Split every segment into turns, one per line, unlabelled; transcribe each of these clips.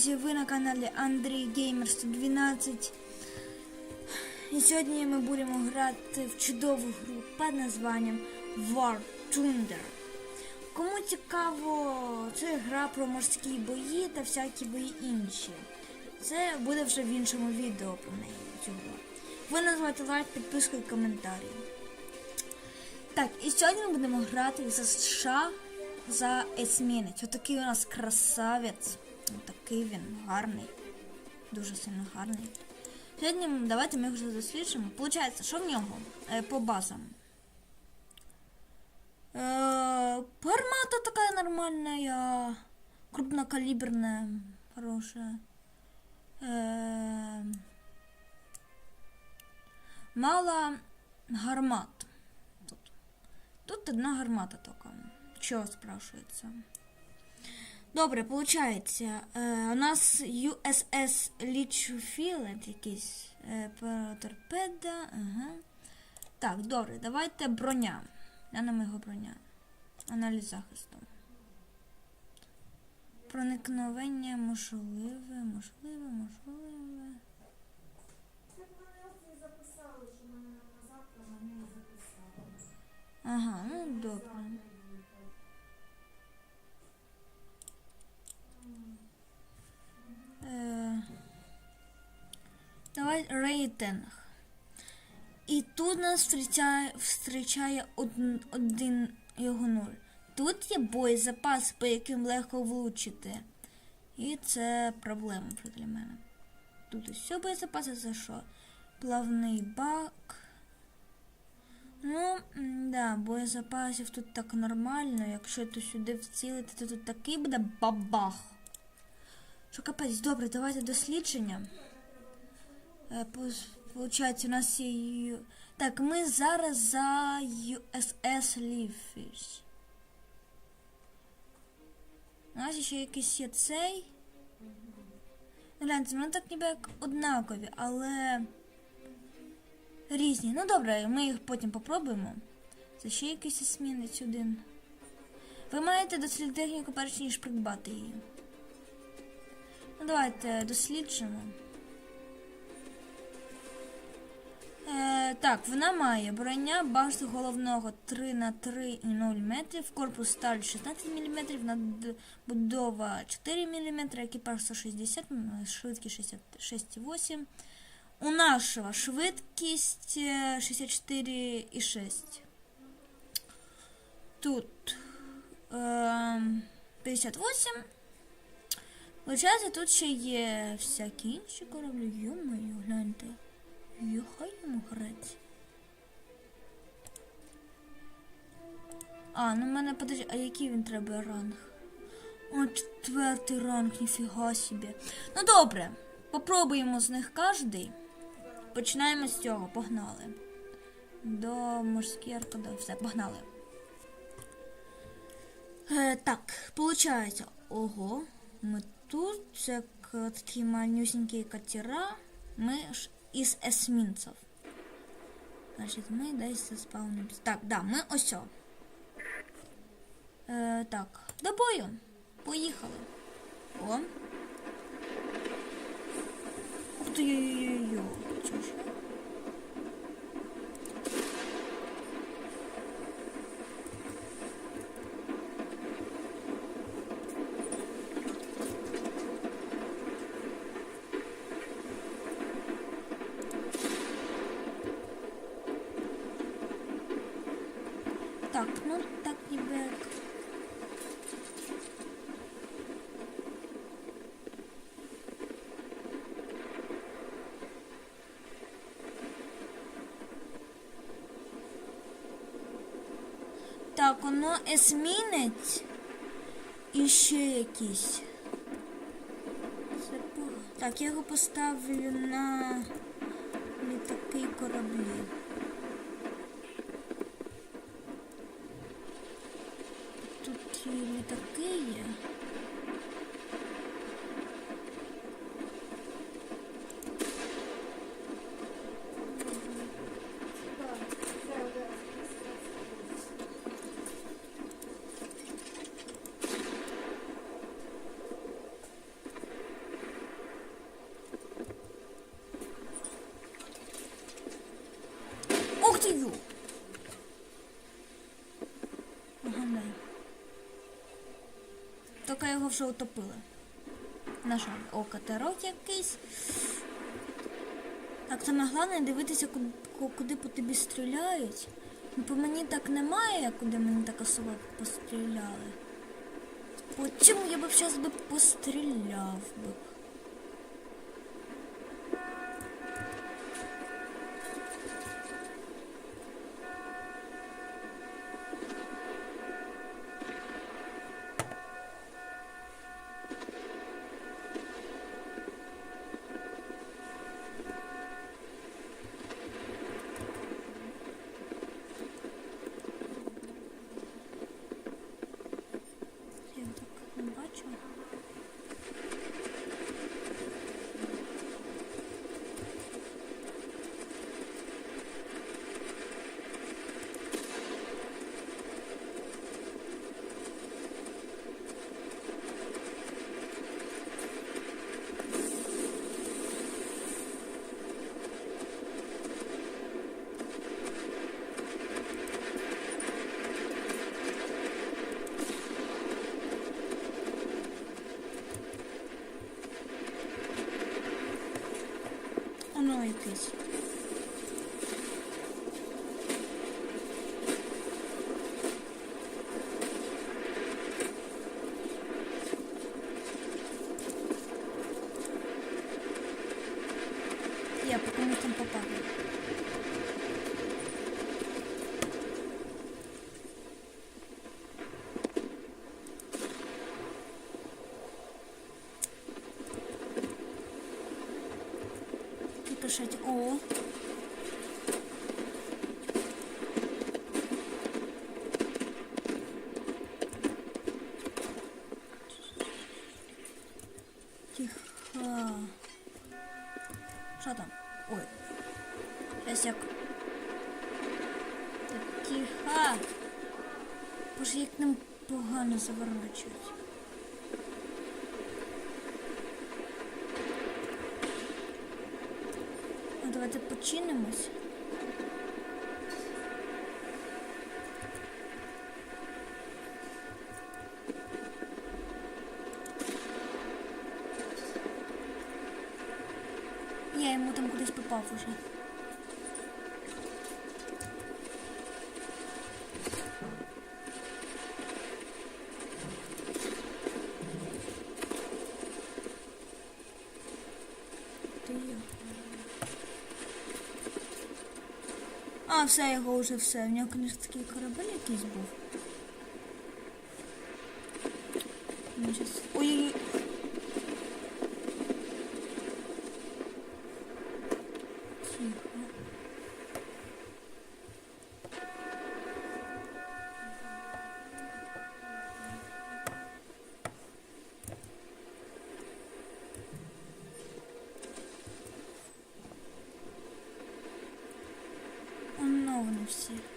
друзі, ви на каналі Андрій Геймер 112. І сьогодні ми будемо грати в чудову гру під названням War Thunder. Кому цікаво, це гра про морські бої та всякі бої інші. Це буде вже в іншому відео про неї. Гру. Ви називайте лайк, підписку і коментарі. Так, і сьогодні ми будемо грати за США за есмінець. Отакий у нас красавець. Отакий він гарний. Дуже сильно гарний. Сьогодні давайте ми вже досліджимо. Получається, що в нього е, по базам? Е, гармата така нормальна, крупнокаліберна, хороша. Е, мало гармат. Тут. Тут одна гармата тільки. Чого спрашується? Добре, виходить, е, у нас USS Litchfield якийсь е, торпеда. Ага. Так, добре, давайте броня. Глянемо його броня. Аналіз захисту. Проникновення можливе, можливе, можливе. Ага, ну добре. Давай рейтинг. І тут нас зустрічає, зустрічає один, один його нуль. Тут є боєзапас, по яким легко влучити. І це проблема для мене. Тут усе боєзапаси за що? Плавний бак. Ну, да, боєзапасів тут так нормально. Якщо ти сюди вцілити, то тут такий буде бабах. Що капець, добре, давайте дослідження. Е, Получається, у нас є. Так, ми зараз за USS Leafish. У нас ще якийсь є цей. Ну, Гляньте, вони так ніби як однакові, але різні. Ну добре, ми їх потім попробуємо. Це ще якийсь есмінець один. Ви маєте дослідити техніку перш ніж придбати її. Ну давайте досліджимо. Е, так, вона має броня башту головного 3 на 3,0 метрів, корпус сталь 16 мм, надбудова 4 мм, екіпаж 160, швидкість 66,8. У нашого швидкість е, 64,6. Тут е, 58. Получається, тут ще є всякі інші кораблі. Йо-моє, гляньте. Йохай йому грець. А, ну в мене подожди, а який він треба ранг? О, четвертий ранг, ніфіга собі. Ну добре, попробуємо з них кожний. Починаємо з цього, погнали. До морської аркади, все, погнали. Е, так, получається, ого, ми тут, це к- такі малюсенькі катера, ми ж із есмінців. Значить, ми десь заспавнимося. Так, да, ми ось. Е, так, до бою. Поїхали. О. Ух ти йо-йо-йо. Чого ж? Так, ну так ніби. як. Так, воно есмінець і ще якийсь. Так, я його поставлю на літаки і кораблі. What are you? Гамне. Тільки його вже утопили. На жаль, о, катерок якийсь. Так, саме головне дивитися, куди по тобі стріляють. Ну, по мені так немає, куди мені така особа постріляли. По чому я б зараз би постріляв би? Якесь. Я по кому там попав. Пишать О. Тихо. Що там? Ой. Щас як. Так, тихо. Боже, як нам погано заворачують. Ну, давайте починимось. Я йому там кудись попав уже. Ти йо. А, все, його вже все. У нього, конечно, такий корабель якийсь був. 주세요.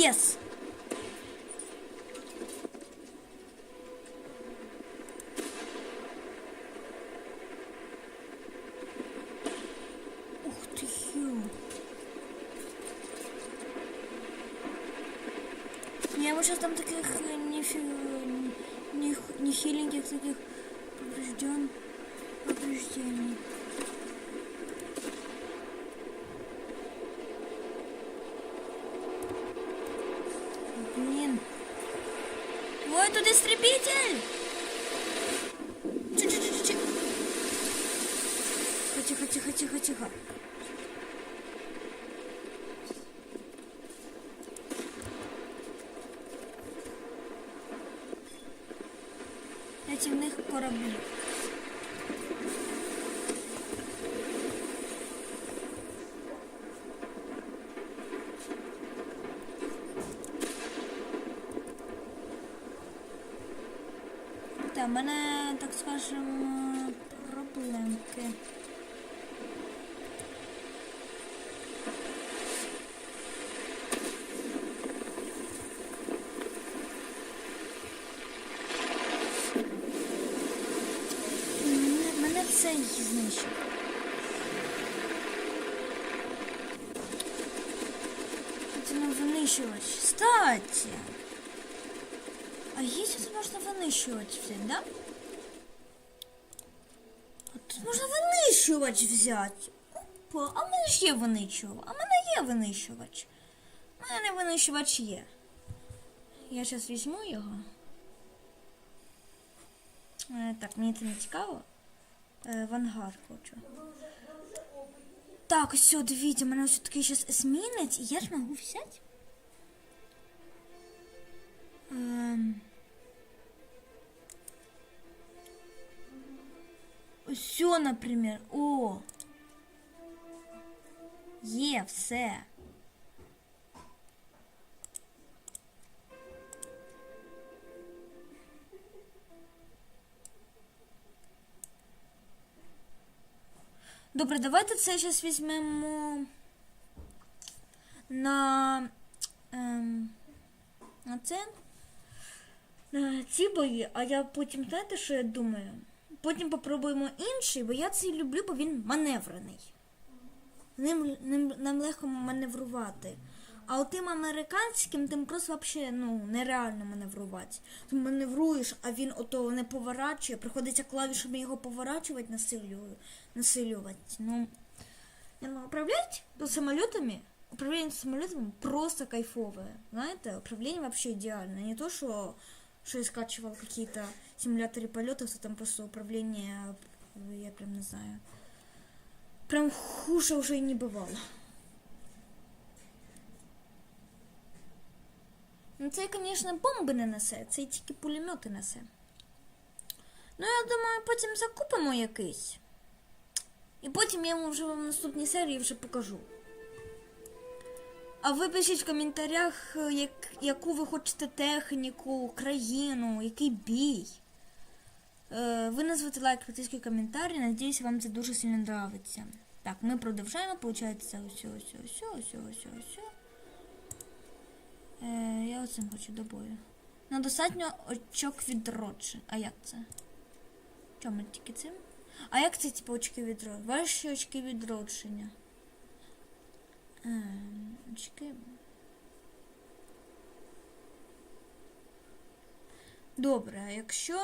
Yes. Ух ты, ё. Я вот сейчас там таких э, не, не, не таких поврежден, повреждений. Истребитель! Чи-чи-чи-чи. Тихо, тихо, тихо, тихо. Эти в них кораблі. Та в мене, так скажем, проблемки. Мене, все їх. Кстати. А есть тут можно вынищивать все, да? А тут можна винищувач взяти. Опа, а в мене ж є винищувач. А в мене є винищувач. У мене винищувач є. Я зараз візьму його. Е, так, мені це не цікаво. Е, в ангар хочу. Так, ось, дивіться, у мене ось такий зараз есмінець, і я ж можу взяти. Ем... Все, например. О. Є, все. Добре, давайте це зараз візьмемо на, ем, на це. На ці бої, а я потім, знаєте, що я думаю? Потім попробуємо інший, бо я цей люблю, бо він маневрений. Ним, ним, нам легко маневрувати. А от тим американським тим просто вообще, ну, нереально маневрувати. Ти маневруєш, а він ото не поворачує, приходиться клавішами його поворачувати, насилюю, насилювати. Ну, управлять самолетами, управление самолетами просто кайфовое. Знаете, управление вообще идеально. Не то, что, что я скачивал какие-то симуляторы полетов, то там просто управление, я прям не знаю. Прям хуже уже и не бывало. Ну, це, звісно, бомби не несе, це тільки пулемети несе. Ну, я думаю, потім закупимо якийсь. І потім я вам вже в наступній серії вже покажу. А ви пишіть в коментарях, е, як, яку ви хочете техніку, країну, який бій. Е, ви назвете лайк, підписки, коментарі. Надіюсь, вам це дуже сильно нравиться. Так, ми продовжаємо, получається, ось, ось, ось, ось, ось, ось. Е, я оцим хочу до бою. Ну, достатньо очок відродження. А як це? Чому тільки цим? А як це, типу, очки відродження? Ваші очки відродження. Ем, очки. Добре, а якщо.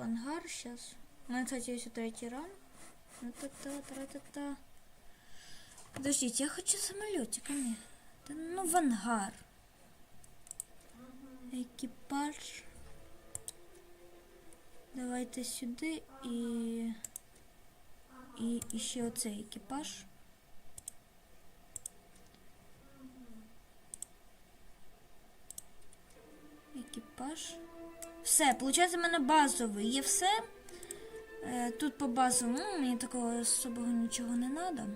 В ангар сейчас. У мене, кстати, есть третій ранг. Та-та-та-та-та-та. Подождите, я хочу самолетиками. Да ну в ангар. Екіпаж. Давайте сюди і. І, і ще оцей екіпаж. Екіпаж. Все, виходить, в мене базовий. Є все. Е, Тут по базовому мені такого особого нічого не треба.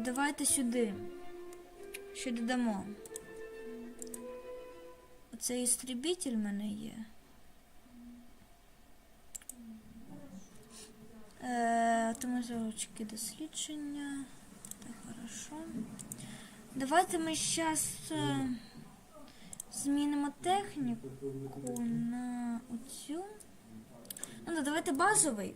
Давайте сюди. Що додамо? Оцей істребитель в мене є. Е, Автоматичні дослідження. Так, хорошо. Давайте ми зараз змінимо техніку на оцю. Ну, да, давайте базовий.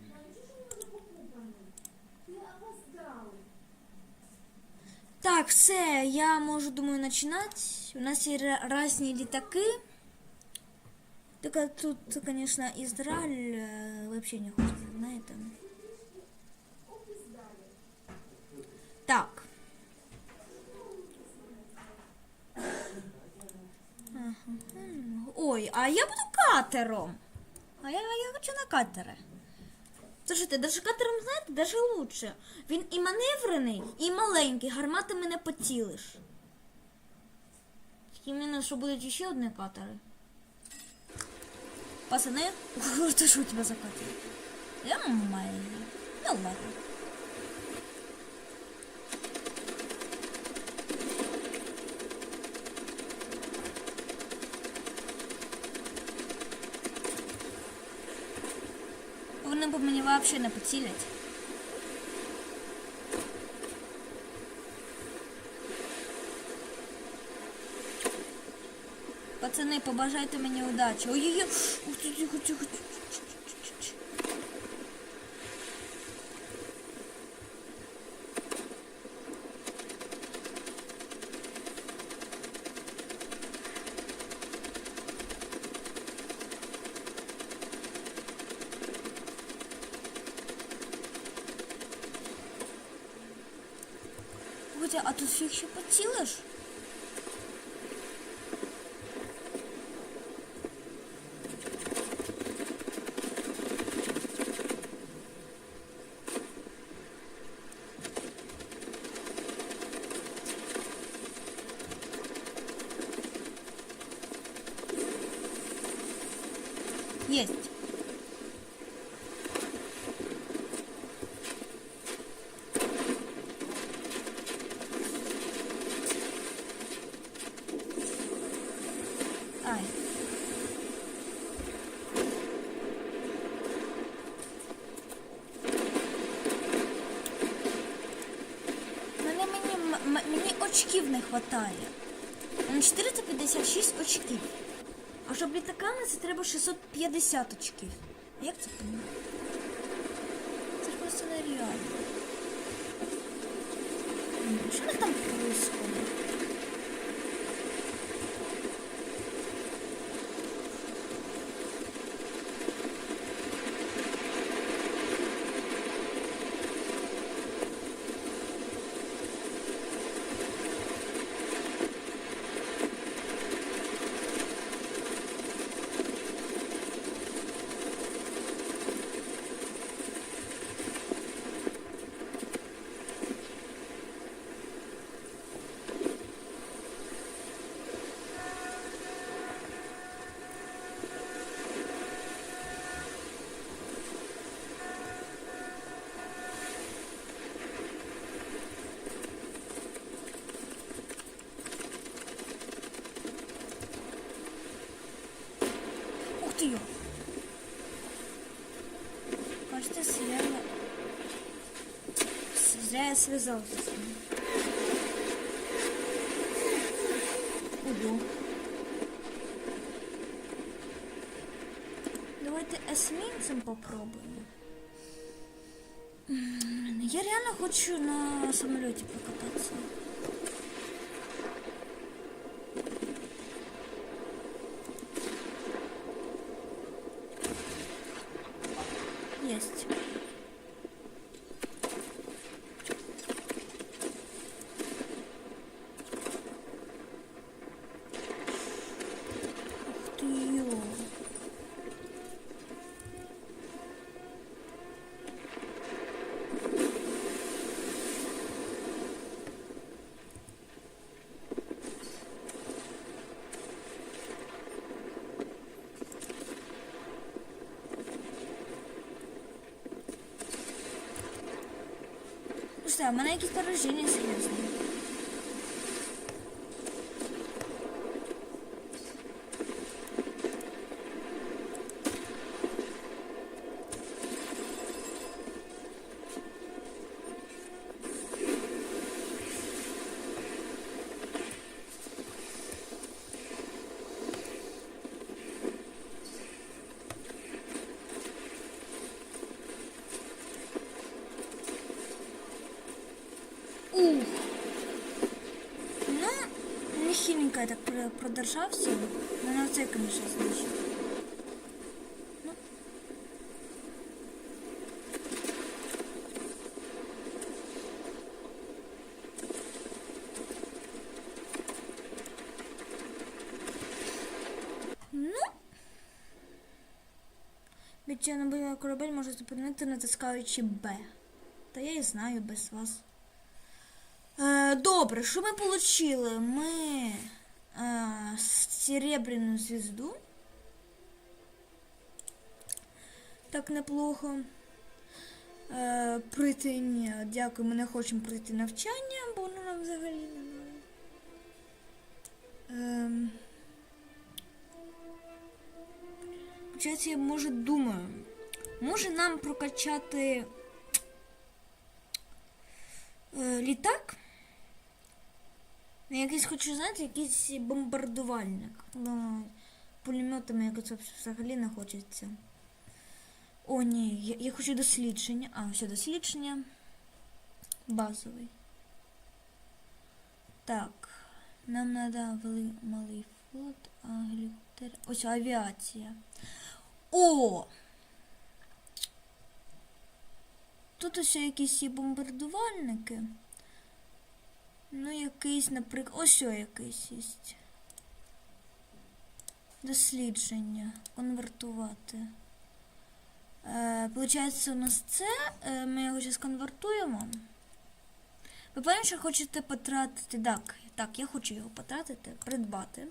Так, все, я можу, думаю, починати. У нас є різні літаки. Только тут, конечно, Израиль э, вообще не хочет, знаете. Так. Ага. М, Ой, а я буду катером. А я, я хочу на катери. Слушайте, даже катером, знаєте, даже лучше. Він і маневрений, і маленький, гарматами не поцілиш. Тільки мінус, що будуть ще одні катери. Пацани, что у тебя за катер? Я маю. Ну ладно. По мені взагалі не поцілять. Пацани, побажайте мені удачі. Ой-ой-ой. Ух ти, тихо, тихо. Слухайте, а тут фіг ще поцілиш? Есть. Ай. Мене мені, м- м- мені вистачає. На 456 очків. А щоб літаками це треба 650 очків. Як це понимати? Це ж просто нереально. Що в них там происходит? Ух ты ё! Кажется, зря я... Зря я связался с ним. Ого. Давайте эсминцем попробуем. М, Я реально хочу на самолете покататься. А в мене якісь пораження серйозні. Ух. Ну, я так про- продержався. Мене оце, конечно, знищив. Ну. Ну. Відчинно корабель може зупинити, натискаючи Б. Та я і знаю без вас. Е, добре, що ми отримали? Ми е, серебряну звезду. Так неплохо. Е, прийти ні, дякую, ми не хочемо пройти навчання, бо воно нам взагалі не надо. Ем, я може думаю. Може нам прокачати е, літак? Я якийсь хочу знаєте, якийсь бомбардувальник. Ну, пулеметами якось взагалі не хочеться. О, ні, я, я хочу дослідження. А, все, дослідження. Базовий. Так. Нам треба вели... малий флот, а. Ось авіація. О! Тут ось якісь є бомбардувальники. Ну, якийсь, наприклад. Ось якийсь є. Дослідження. Конвертувати. Е, Получається, у нас це. Е, ми його зараз конвертуємо. Ви певні, що хочете потратити. Так, так, я хочу його потратити, придбати.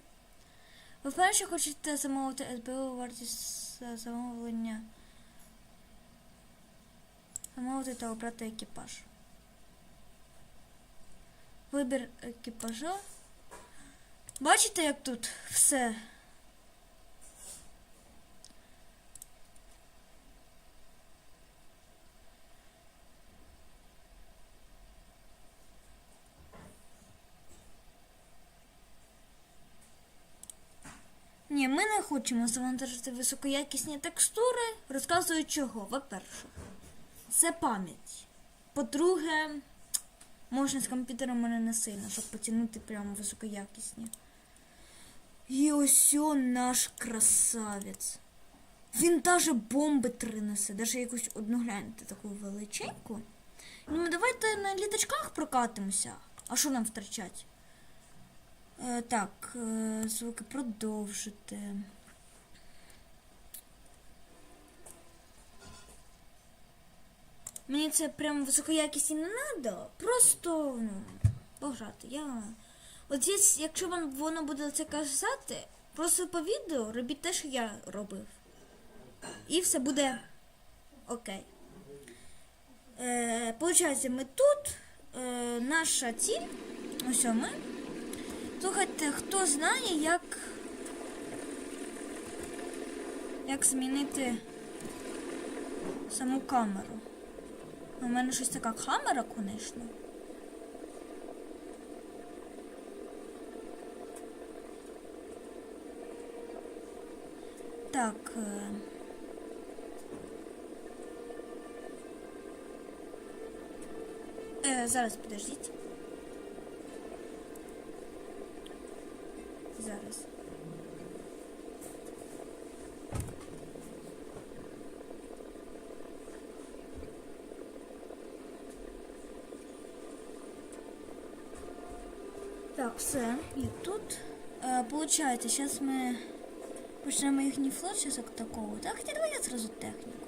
Ви певні, що хочете замовити СБУ вартість замовлення. Замовити та обрати екіпаж. Вибір екіпажа. Бачите, як тут все? Ні, ми не хочемо завантажити високоякісні текстури. Розказую чого. По-перше, це пам'ять. По-друге, можна з комп'ютером мене не сильно, щоб потягнути прямо високоякісні. І ось о наш красавець. Він даже бомби три даже якусь одну гляньте таку величеньку. Ну, давайте на літачках прокатимося. А що нам втрачать? Е, так, е, звуки продовжити. Мені це прям високоякісні не треба. Просто ну, пограти. Я... От є, якщо вам воно буде це казати, просто по відео робіть те, що я робив. І все буде окей. Е, Получається, ми тут. Е, наша ціль. Ось ми. Слухайте, хто знає, як. Як змінити саму камеру? У мене щось така камера, конечно. Так. е, Е, зараз подождіть. Зараз. Так, все, і тут. мы... получається, мы ми их не флот сейчас такого. Так, хотя давай я сразу техніку.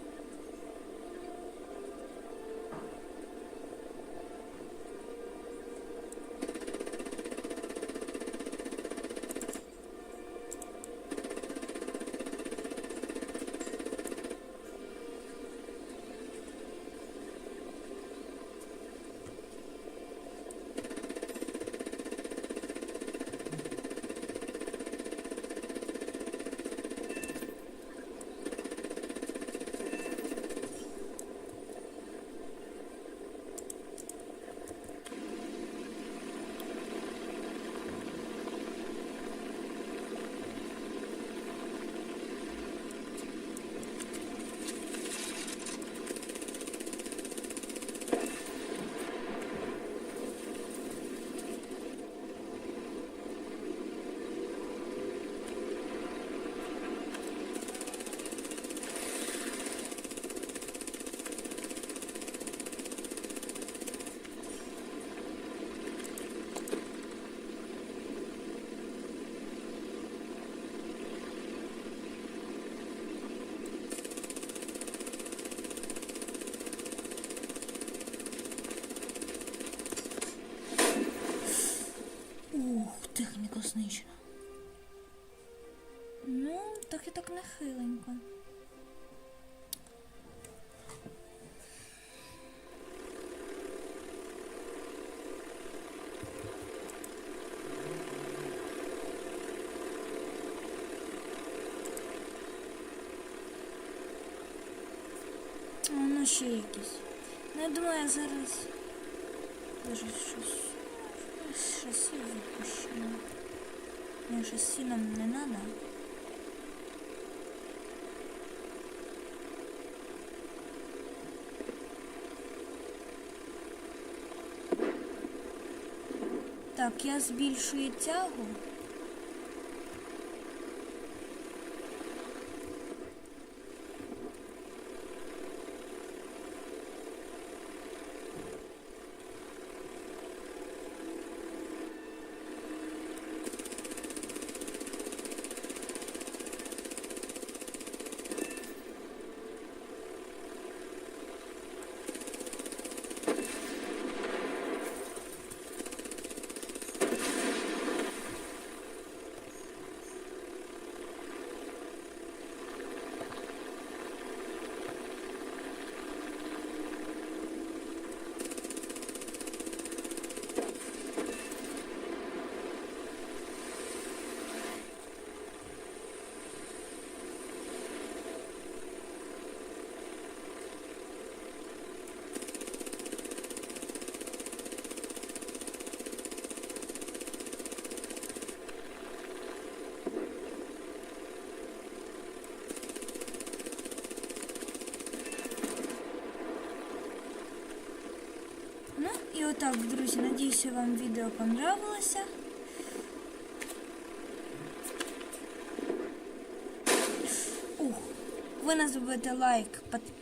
Ух, техніка знищена. Ну, так так нехиленько. ну ще якісь. Ну я думаю, я зараз даже щось шасі запущу. Ні, шасі нам не надо. Так, я збільшую тягу. Ну і отак, друзі, надіюся, вам відео понравилося. Ух, ви не забудьте лайк, підписку.